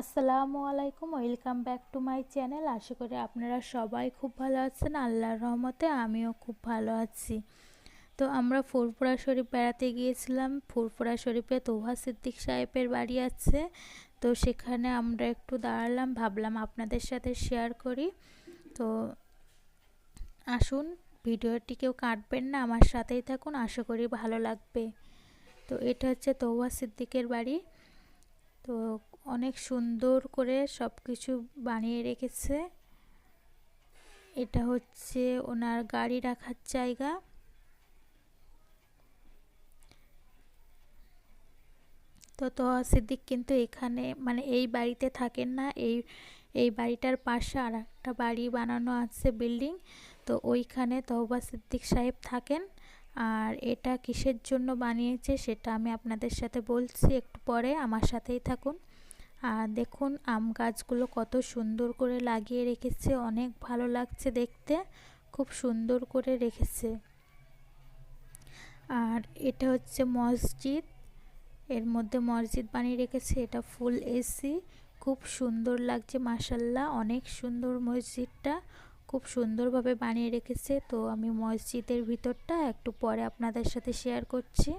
আসসালামু আলাইকুম, welcome back to my channel. আশা করি আপনারা সবাই খুব ভালো আছেন। আল্লাহর রহমতে আমিও খুব ভালো আছি। তো আমরা ফুরফুরা শরীফ বেড়াতে গিয়েছিলাম। ফুরফুরা শরীফে তোহা সিদ্দিক সাহেবের বাড়ি আছে। তো সেখানে আমরা একটু দাঁড়ালাম, ভাবলাম আপনাদের সাথে শেয়ার করি। তো আসুন, ভিডিওটি কেউ কাটবেন না, আমার সাথেই থাকুন, আশা করি ভালো লাগবে। তো এটা হচ্ছে তৌবা সিদ্দিকের বাড়ি। তো অনেক সুন্দর করে সব কিছু বানিয়ে রেখেছে। এটা হচ্ছে ওনার গাড়ি রাখার জায়গা। তো তো সিদ্দিক কিন্তু এখানে মানে এই বাড়িতে থাকেন না, এই এই বাড়িটার পাশে আর একটা বাড়ি বানানো আছে বিল্ডিং। তো ওইখানে তহবা সিদ্দিক সাহেব থাকেন আর এটা কিসের জন্য বানিয়েছে সেটা আমি আপনাদের সাথে বলছি একটু পরে, আমার সাথেই থাকুন। আর দেখুন, আম গাছগুলো কত সুন্দর করে লাগিয়ে রেখেছে। অনেক ভালো লাগছে দেখতে। খুব সুন্দর করে রেখেছে। আর এটা হচ্ছে মসজিদ। এর মধ্যে মসজিদ বানিয়ে রেখেছে। এটা ফুল এসি খুব সুন্দর লাগছে মাসাল্লাহ অনেক সুন্দর মসজিদটা খুব সুন্দরভাবে বানিয়ে রেখেছে। তো আমি মসজিদের ভিতরটা একটু পরে আপনাদের সাথে শেয়ার করছি।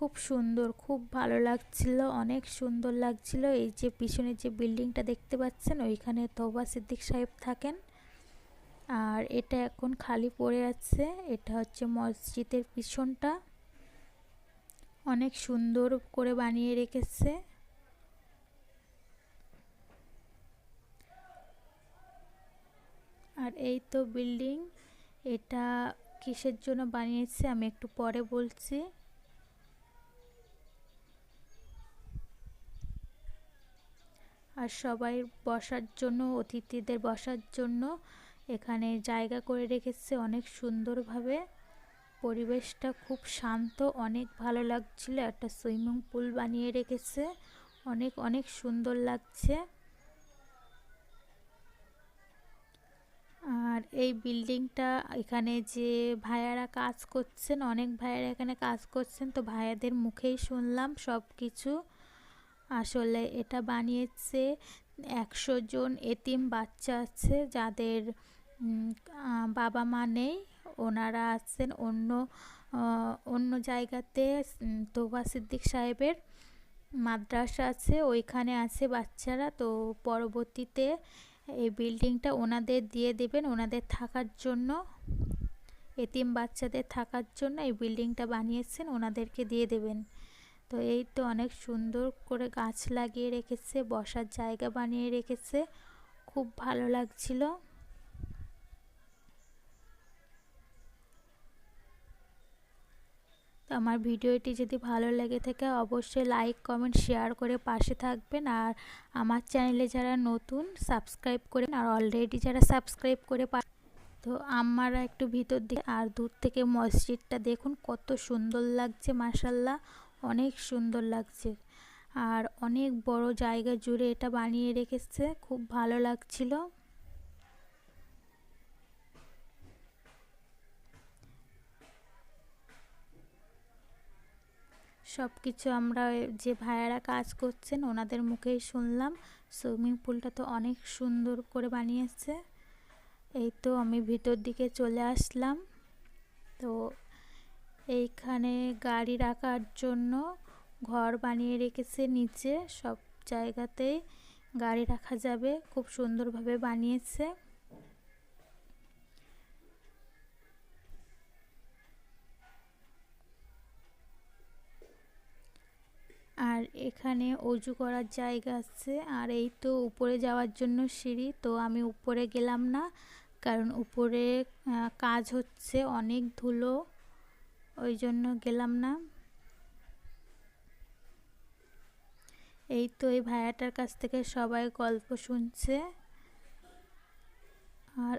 খুব সুন্দর, খুব ভালো লাগছিল, অনেক সুন্দর লাগছিল। এই যে পিছনে যে বিল্ডিংটা দেখতে পাচ্ছেন, ওইখানে তোবা সিদ্দিক সাহেব থাকেন। আর এটা এখন খালি পড়ে আছে, এটা হচ্ছে মসজিদের পিছনটা। অনেক সুন্দর করে বানিয়ে রেখেছে। আর এই তো বিল্ডিং, এটা কিসের জন্য বানিয়েছে আমি একটু পরে বলছি। আর সবাই বসার জন্য, অতিথিদের বসার জন্য এখানে জায়গা করে রেখেছে। অনেক সুন্দরভাবে পরিবেশটা খুব শান্ত, অনেক ভালো লাগছিল। একটা সুইমিং পুল বানিয়ে রেখেছে। অনেক অনেক সুন্দর লাগছে। আর এই বিল্ডিংটা এখানে যে ভাইয়ারা কাজ করছেন, অনেক ভাইয়ারা এখানে কাজ করছেন, তো ভাইয়াদের মুখেই শুনলাম সব কিছু আসলে এটা বানিয়েছে একশো জন এতিম বাচ্চা আছে যাদের বাবা মা নেই, ওনারা আছেন অন্য অন্য জায়গাতে তোবা সিদ্দিক সাহেবের মাদ্রাসা আছে, ওইখানে আছে বাচ্চারা। তো পরবর্তীতে এই বিল্ডিংটা ওনাদের দিয়ে দেবেন, ওনাদের থাকার জন্য, এতিম বাচ্চাদের থাকার জন্য এই বিল্ডিংটা বানিয়েছেন, ওনাদেরকে দিয়ে দেবেন। তো এই তো অনেক সুন্দর করে গাছ লাগিয়ে রেখেছে, বসার জায়গা বানিয়ে রেখেছে। খুব ভালো লাগছিল। তো আমার ভিডিওটি যদি ভালো লেগে থাকে অবশ্যই লাইক, কমেন্ট, শেয়ার করে পাশে থাকবেন। আর আমার চ্যানেলে যারা নতুন, সাবস্ক্রাইব করেন আর অলরেডি যারা সাবস্ক্রাইব করে তো আমরা একটু ভিতর দিকে আর দূর থেকে মসজিদটা দেখুন, কত সুন্দর লাগছে মাসাল্লাহ অনেক সুন্দর লাগছে। আর অনেক বড় জায়গা জুড়ে এটা বানিয়ে রেখেছে, খুব ভালো লাগছিল। সব কিছু আমরা যে ভাইয়ারা কাজ করছেন ওনাদের মুখেই শুনলাম। সুইমিং পুলটা তো অনেক সুন্দর করে বানিয়েছে। এই তো আমি ভিতর দিকে চলে আসলাম। তো এইখানে গাড়ি রাখার জন্য ঘর বানিয়ে রেখেছে নিচে। সব জায়গাতেই গাড়ি রাখা যাবে। খুব সুন্দরভাবে বানিয়েছে। আর এখানে অজু করার জায়গা আছে। আর এই তো উপরে যাওয়ার জন্য সিঁড়ি। তো আমি উপরে গেলাম না, কারণ উপরে কাজ হচ্ছে, অনেক ধুলো। ওই জন্য গেলাম না। এই তো এই ভাইয়াটার কাছ থেকে সবাই গল্প শুনছে। আর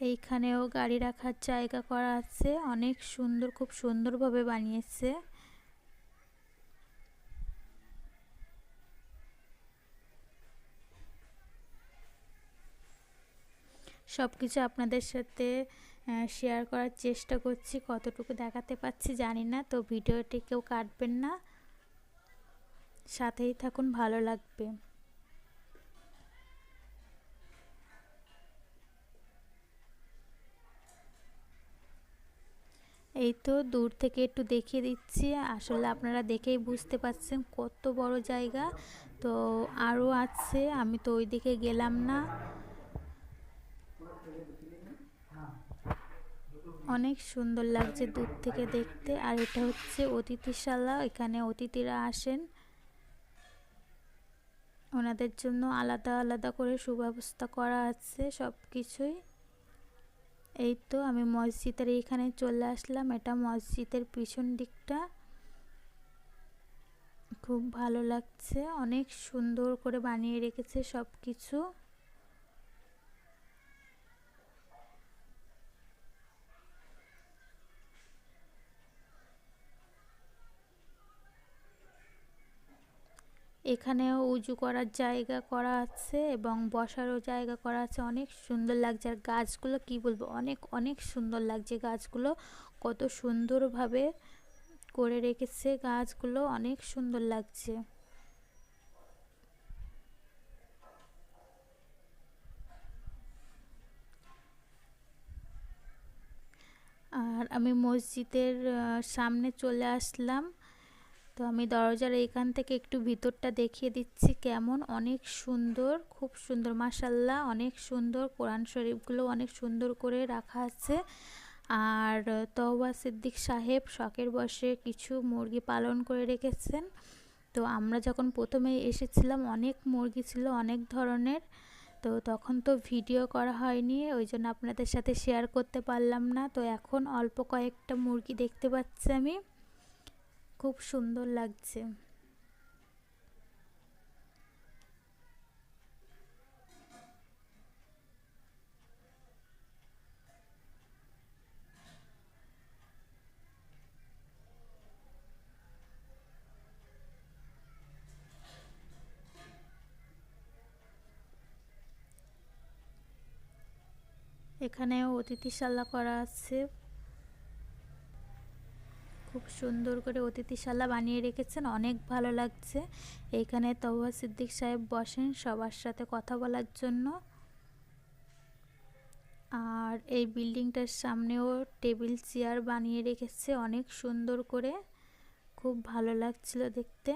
এইখানেও গাড়ি রাখার জায়গা করা আছে। অনেক সুন্দর, খুব সুন্দরভাবে বানিয়েছে। সব কিছু আপনাদের সাথে শেয়ার করার চেষ্টা করছি, কতটুকু দেখাতে পাচ্ছি জানি না, তো ভিডিওটি কেউ কাটবেন না। সাথেই থাকুন, ভালো লাগবে। এই তো দূর থেকে একটু দেখিয়ে দিচ্ছি, আসলে আপনারা দেখেই বুঝতে পারছেন কত বড় জায়গা। তো আরও আছে, আমি তো ওই দিকে গেলাম না। অনেক সুন্দর লাগছে দূর থেকে দেখতে। আর এটা হচ্ছে অতিথিশালা, এখানে অতিথিরা আসেন। ওনাদের জন্য আলাদা আলাদা করে সুব্যবস্থা করা আছে সব কিছুই এই তো আমি মসজিদের এইখানে চলে আসলাম। এটা মসজিদের পিছন দিকটা। খুব ভালো লাগছে। অনেক সুন্দর করে বানিয়ে রেখেছে সব কিছু এখানেও উজু করার জায়গা করা আছে এবং বসারও জায়গা করা আছে। অনেক সুন্দর লাগছে। আর গাছগুলো কি বলব? অনেক অনেক সুন্দর লাগছে গাছগুলো। কত সুন্দরভাবে করে রেখেছে গাছগুলো। অনেক সুন্দর লাগছে। আর আমি মসজিদের সামনে চলে আসলাম। তো আমি দরজার এইখান থেকে একটু ভিতরটা দেখিয়ে দিচ্ছি কেমন। অনেক সুন্দর, খুব সুন্দর মাসাল্লাহ অনেক সুন্দর। কোরআন শরীফগুলো অনেক সুন্দর করে রাখা আছে। আর তহবা সিদ্দিক সাহেব শখের বসে কিছু মুরগি পালন করে রেখেছেন। তো আমরা যখন প্রথমে এসেছিলাম, অনেক মুরগি ছিল, অনেক ধরনের। তো তখন তো ভিডিও করা হয়নি, ওই জন্য আপনাদের সাথে শেয়ার করতে পারলাম না। তো এখন অল্প কয়েকটা মুরগি দেখতে পাচ্ছি আমি। খুব সুন্দর লাগছে। এখানেও অতিথিশালা করা আছে। খুব সুন্দর করে অতিথিশালা বানিয়ে রেখেছেন, অনেক ভালো লাগছে। এইখানে তওয়া সিদ্দিক সাহেব বসেন সবার সাথে কথা বলার জন্য। আর এই বিল্ডিংটার সামনেও টেবিল, চেয়ার বানিয়ে রেখেছে অনেক সুন্দর করে। খুব ভালো লাগছিল দেখতে।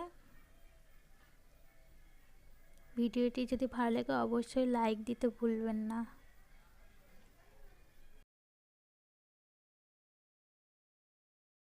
ভিডিওটি যদি ভালো লাগে অবশ্যই লাইক দিতে ভুলবেন না।